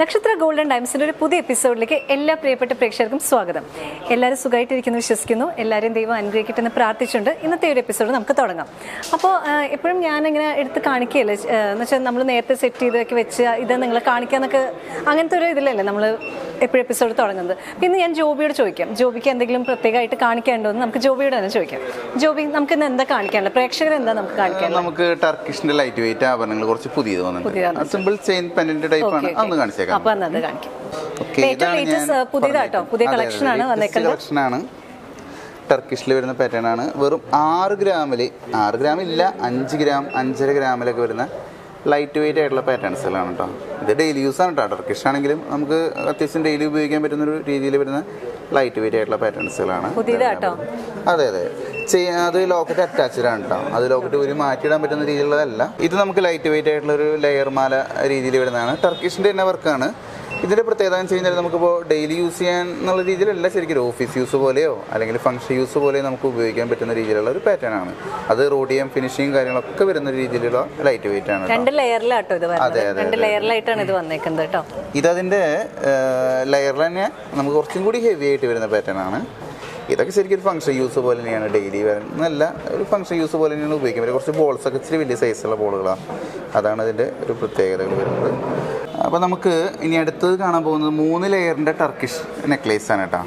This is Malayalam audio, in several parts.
നക്ഷത്ര ഗോൾഡൻ ടൈംസിന്റെ ഒരു പുതിയ എപ്പിസോഡിലേക്ക് എല്ലാ പ്രിയപ്പെട്ട പ്രേക്ഷകർക്കും സ്വാഗതം. എല്ലാവരും സുഖമായിട്ടിരിക്കുന്നു വിശ്വസിക്കുന്നു. എല്ലാവരും ദൈവം അനുഗ്രഹിക്കട്ടെ എന്ന് പ്രാർത്ഥിച്ചുകൊണ്ട് ഇന്നത്തെ ഒരു എപ്പിസോഡ് നമുക്ക് തുടങ്ങാം. അപ്പോൾ എപ്പോഴും ഞാനിങ്ങനെ എടുത്ത് കാണിക്കുകയല്ലേ എന്ന് വെച്ചാൽ നമ്മൾ നേരത്തെ സെറ്റ് ചെയ്തൊക്കെ വെച്ച് ഇത് നിങ്ങളെ കാണിക്കാന്നൊക്കെ അങ്ങനത്തെ ഒരു ഇതിലല്ലേ നമ്മൾ എപ്പോഴും എപ്പിസോഡ് തുടങ്ങുന്നത്. പിന്നെ ഞാൻ ജോബിയോട് ചോദിക്കാം ജോബിക്ക് എന്തെങ്കിലും പ്രത്യേകമായിട്ട് കാണിക്കേണ്ടോ എന്ന് നമുക്ക് ജോബിയോട് തന്നെ ചോദിക്കാം. ജോബി നമുക്ക് ഇന്ന് എന്താ കാണിക്കാനുള്ള പ്രേക്ഷകർ എന്താ നമുക്ക് കാണിക്കാൻ നമുക്ക് ടർക്കിഷിന്റെ ലൈറ്റ് വെയിറ്റ് ആഭരണങ്ങൾ കുറച്ച് പുതിയത് വന്നിട്ടുണ്ട്. സിമ്പിൾ ചെയിൻ പെൻഡന്റ് ടൈപ്പ് ആണ്. അന്ന് കാണിച്ചേക്കാം. അപ്പൊ അന്ന് അത് കാണിക്കാം. ഏറ്റവും ലേറ്റസ്റ്റ് പുതിയതാട്ടോ. പുതിയ കളക്ഷൻ ആണ് വന്നേക്കുന്നത്. ആണ്. ടർക്കിഷിൽ വരുന്ന പാറ്റേൺ ആണ്. വെറും ആറ് ഗ്രാമിൽ ആറ് ഗ്രാമില്ല അഞ്ച് ഗ്രാം അഞ്ചര ഗ്രാമിലൊക്കെ വരുന്ന ലൈറ്റ് വെയിറ്റ് ആയിട്ടുള്ള പാറ്റേൺസിലാണ് കേട്ടോ ഇത് ഡെയിലി യൂസ് ആണ് കേട്ടോ ടർക്കിഷ് ആണെങ്കിലും നമുക്ക് അത്യാവശ്യം ഡെയിലി ഉപയോഗിക്കാൻ പറ്റുന്ന ഒരു രീതിയിൽ വരുന്ന ലൈറ്റ് വെയിറ്റ് ആയിട്ടുള്ള പാറ്റേൺസുകളാണ് അതെ അതെ. അത് ലോക്കറ്റ് അറ്റാച്ച്ഡ് ആണ് കേട്ടോ അത് ലോക്കറ്റ് ഒരു മാറ്റിയിടാൻ പറ്റുന്ന രീതിയിലുള്ളതല്ല. ഇത് നമുക്ക് ലൈറ്റ് വെയിറ്റ് ആയിട്ടുള്ള ഒരു ലെയർ മാല രീതിയിൽ വരുന്നതാണ്. ടർക്കിഷിന്റെ തന്നെ വർക്കാണ് ഇതിന്റെ പ്രത്യേകത എന്ന് വെച്ച് കഴിഞ്ഞാൽ നമുക്കിപ്പോൾ ഡെയിലി യൂസ് ചെയ്യാൻ എന്നുള്ള രീതിയിലല്ല ശരിക്കും ഓഫീസ് യൂസ് പോലെയോ അല്ലെങ്കിൽ ഫംഗ്ഷൻ യൂസ് പോലെയോ നമുക്ക് ഉപയോഗിക്കാൻ പറ്റുന്ന രീതിയിലുള്ള ഒരു പാറ്റേൺ ആണ്. അത് റോഡിയം ഫിനിഷിങ് കാര്യങ്ങളൊക്കെ വരുന്ന രീതിയിലുള്ള ലൈറ്റ് വെയിറ്റ് ആണ്. രണ്ട് ലെയറിലാട്ടോ ഇത് അതെ, രണ്ട് ലെയറിലായിട്ടാണ് ഇത് വന്നേക്കുന്നത് കേട്ടോ ഇതതിന്റെ ലെയറിൽ തന്നെ നമുക്ക് കുറച്ചും കൂടി ഹെവി ആയിട്ട് വരുന്ന പാറ്റേൺ ആണ്. ഇതൊക്കെ ശരിക്കും ഒരു ഫംഗ്ഷൻ യൂസ് പോലെ തന്നെയാണ് ഡെയിലി വരുന്നല്ല ഒരു ഫംഗ്ഷൻ യൂസ് പോലെ തന്നെയാണ് ഉപയോഗിക്കുന്നത്. കുറച്ച് ബോൾസ് ഒക്കെ ഇച്ചിരി വലിയ സൈസുള്ള ബോളുകളാണ് അതാണ് അതിന്റെ ഒരു പ്രത്യേകതകൾ വരുന്നത്. അപ്പോൾ നമുക്ക് ഇനി അടുത്തത് കാണാൻ പോകുന്നത് മൂന്ന് ലെയറിന്റെ ടർക്കിഷ് നെക്ലേസ് ആണ് കേട്ടോ.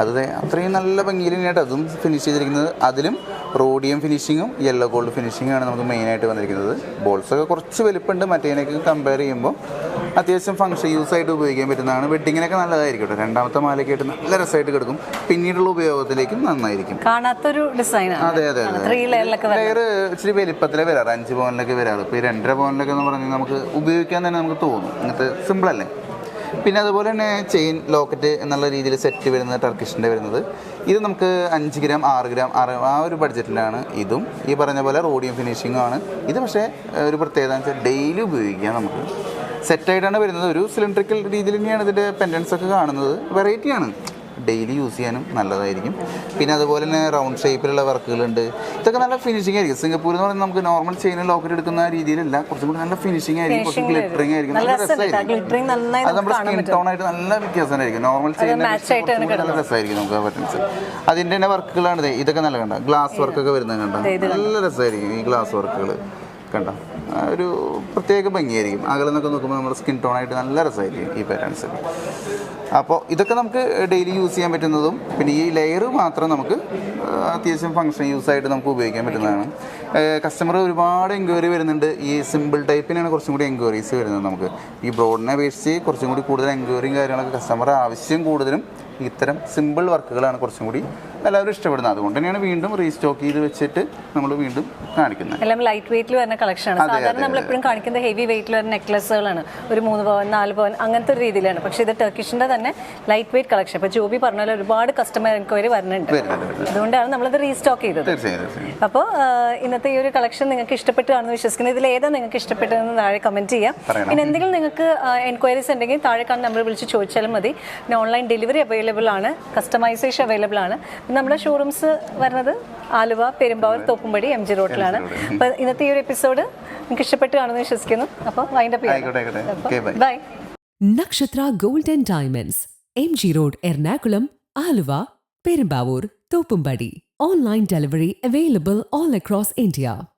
അത് അത്രയും നല്ല ഭംഗിയിൽ തന്നെയായിട്ട് അതും ഫിനിഷ് ചെയ്തിരിക്കുന്നത്. അതിലും റോഡിയം ഫിനിഷിങ്ങും യെല്ലോ ഗോൾഡ് ഫിനിഷിങ്ങാണ് ആണ് നമുക്ക് മെയിനായിട്ട് വന്നിരിക്കുന്നത്. ബോൾസൊക്കെ കുറച്ച് വലുപ്പമുണ്ട്. മറ്റേതിനൊക്കെ കമ്പയർ ചെയ്യുമ്പോൾ അത്യാവശ്യം ഫംഗ്ഷൻ യൂസ് ആയിട്ട് ഉപയോഗിക്കാൻ പറ്റുന്നതാണ്. വെഡിങ്ങിനൊക്കെ നല്ലതായിരിക്കും കേട്ടോ രണ്ടാമത്തെ മാലയ്ക്കായിട്ട് നല്ല രസമായിട്ട് കിടക്കും. പിന്നീടുള്ള ഉപയോഗത്തിലേക്കും നന്നായിരിക്കും. കാണാത്തൊരു അതെ അതെ അതെ. ലെയർ ഇച്ചിരി വലിപ്പത്തിലേ വരാറ്. അഞ്ച് പവനിലൊക്കെ വരാറ്. ഇപ്പോൾ ഈ രണ്ടര പവനിലൊക്കെ എന്ന് പറഞ്ഞാൽ നമുക്ക് ഉപയോഗിക്കാൻ തന്നെ നമുക്ക് തോന്നും. അങ്ങനത്തെ സിമ്പിൾ അല്ലേ? പിന്നെ അതുപോലെ തന്നെ ചെയിൻ ലോക്കറ്റ് എന്നുള്ള രീതിയിൽ സെറ്റ് വരുന്നത് ടർക്കിഷിന്റെ വരുന്നത്. ഇത് നമുക്ക് അഞ്ച് ഗ്രാം ആറ് ഗ്രാം ആറ് ആ ഒരു ബഡ്ജറ്റിലാണ് ഇതും. ഈ പറഞ്ഞ പോലെ റോഡിയം ഫിനിഷിങ്ങും ആണ്. ഇത് പക്ഷേ ഒരു പ്രത്യേകത എന്ന് വെച്ചാൽ ഡെയിലി ഉപയോഗിക്കാം നമുക്ക്. സെറ്റായിട്ടാണ് വരുന്നത്. ഒരു സിലിണ്ടറിക്കൽ രീതിയിൽ തന്നെയാണ് ഇതിന്റെ പെൻഡൻസ് ഒക്കെ കാണുന്നത്. വെറൈറ്റിയാണ് ഡെയിലി യൂസ് ചെയ്യാനും നല്ലതായിരിക്കും. പിന്നെ അതുപോലെ തന്നെ റൗണ്ട് ഷേപ്പിലുള്ള വർക്കുകളുണ്ട്. ഇതൊക്കെ നല്ല ഫിനിഷിംഗ് ആയിരിക്കും. സിംഗപ്പൂർ എന്ന് പറയുന്നത് നമുക്ക് നോർമൽ ചെയിൻ ലോക്കറ്റ് എടുക്കുന്ന രീതിയിലല്ല. കുറച്ചും കൂടി നല്ല ഫിനിഷിംഗ് ആയിരിക്കും കുറച്ച് ഗ്ലിറ്ററിംഗ് ആയിരിക്കും. നല്ല രസമായിരിക്കും. അത് നമ്മുടെ സ്കിൻ ടോൺ ആയിട്ട് നല്ല വ്യത്യാസമായിരിക്കും നോർമൽ ചെയിൻ നല്ല രസമായിരിക്കും നമുക്ക് ബട്ടൺസ് അതിന്റെ തന്നെ വർക്കുകളാണ് ഇതൊക്കെ നല്ല കണ്ട? ഗ്ലാസ് വർക്കൊക്കെ വരുന്നത് കണ്ട? നല്ല രസമായിരിക്കും ഈ ഗ്ലാസ് വർക്കുകൾ കണ്ട? ഒരു പ്രത്യേക ഭംഗിയായിരിക്കും. അകലെ നോക്കുമ്പോൾ നമ്മുടെ സ്കിൻ ടോണായിട്ട് നല്ല രസമായിരിക്കും ഈ പാറ്റേൺസ് അപ്പോൾ ഇതൊക്കെ നമുക്ക് ഡെയിലി യൂസ് ചെയ്യാൻ പറ്റുന്നതും പിന്നെ ഈ ലെയർ മാത്രം നമുക്ക് അത്യാവശ്യം ഫങ്ഷൻ യൂസ് ആയിട്ട് നമുക്ക് ഉപയോഗിക്കാൻ പറ്റുന്നതാണ്. കസ്റ്റമർ ഒരുപാട് എൻക്വയറി വരുന്നുണ്ട്. ഈ സിമ്പിൾ ടൈപ്പിനാണ് കുറച്ചും കൂടി എൻക്വയറീസ് വരുന്നത് നമുക്ക്. ഈ ബ്രോഡിനെ അപേക്ഷിച്ച് കുറച്ചും കൂടി കൂടുതൽ എൻക്വയറിയും കാര്യങ്ങളൊക്കെ കസ്റ്റമർ ആവശ്യം കൂടുതലും ഇത്തരം സിമ്പിൾ വർക്കുകളാണ് കുറച്ചും കൂടി എല്ലാവരും ഇഷ്ടപ്പെടുന്നത്. അതുകൊണ്ട് തന്നെയാണ് വീണ്ടും റീസ്റ്റോക്ക് ചെയ്ത് വെച്ചിട്ട് നമ്മൾ വീണ്ടും കാണിക്കുന്നത്. എല്ലാം ലൈറ്റ് വെയിറ്റിൽ വരുന്ന കളക്ഷനാണ് സാധാരണ നമ്മൾ എപ്പോഴും കാണിക്കുന്ന ഹെവി വെയിറ്റിൽ വരുന്ന നെക്ലസുകളാണ് ഒരു മൂന്ന് പവൻ നാല് പവൻ അങ്ങനത്തെ ഒരു രീതിയിലാണ്. പക്ഷേ ഇത് ടർക്കിഷിന്റെ തന്നെ ലൈറ്റ് വെയിറ്റ് കളക്ഷൻ ഇപ്പോൾ ജോബി പറഞ്ഞ പോലെ ഒരുപാട് കസ്റ്റമർ എൻക്വയറി വരുന്നുണ്ട്. അതുകൊണ്ടാണ് നമ്മളത് റീസ്റ്റോക്ക് ചെയ്തത്. അപ്പോൾ ഇന്നത്തെ ഈ ഒരു കളക്ഷൻ നിങ്ങൾക്ക് ഇഷ്ടപ്പെട്ടാണെന്ന് വിശ്വസിക്കുന്നത് ഇതിൽ ഏതാ നിങ്ങൾക്ക് ഇഷ്ടപ്പെട്ടതെന്ന് താഴെ കമന്റ് ചെയ്യാം. പിന്നെ എന്തെങ്കിലും നിങ്ങൾക്ക് എൻക്വയറീസ് ഉണ്ടെങ്കിൽ താഴെ കാണുന്ന നമ്പർ വിളിച്ച് ചോദിച്ചാലും മതി. പിന്നെ ഓൺലൈൻ ഡെലിവറി അവൈലബിൾ ആണ് കസ്റ്റമൈസേഷൻ അവൈലബിൾ ആണ്. നമ്മുടെ ഷോറൂംസ് വരുന്നത് ആലുവ പെരുമ്പാവൂർ തോപ്പുംപടി എം ജി റോഡിലാണ് അപ്പോൾ ഇന്നത്തെ ഈ ഒരു എപ്പിസോഡ് നിങ്ങൾക്ക് ഇഷ്ടപ്പെട്ട് കാണുമെന്ന് വിശ്വസിക്കുന്നു. അപ്പോൾ വൈൻഡപ്പ് ആയിക്കോട്ടെ ആയിക്കോട്ടെ. Okay bye Nakshatra gold and diamonds M G road Ernakulam Aluva Perumbavoor Thoppumpady. Online delivery available all across India.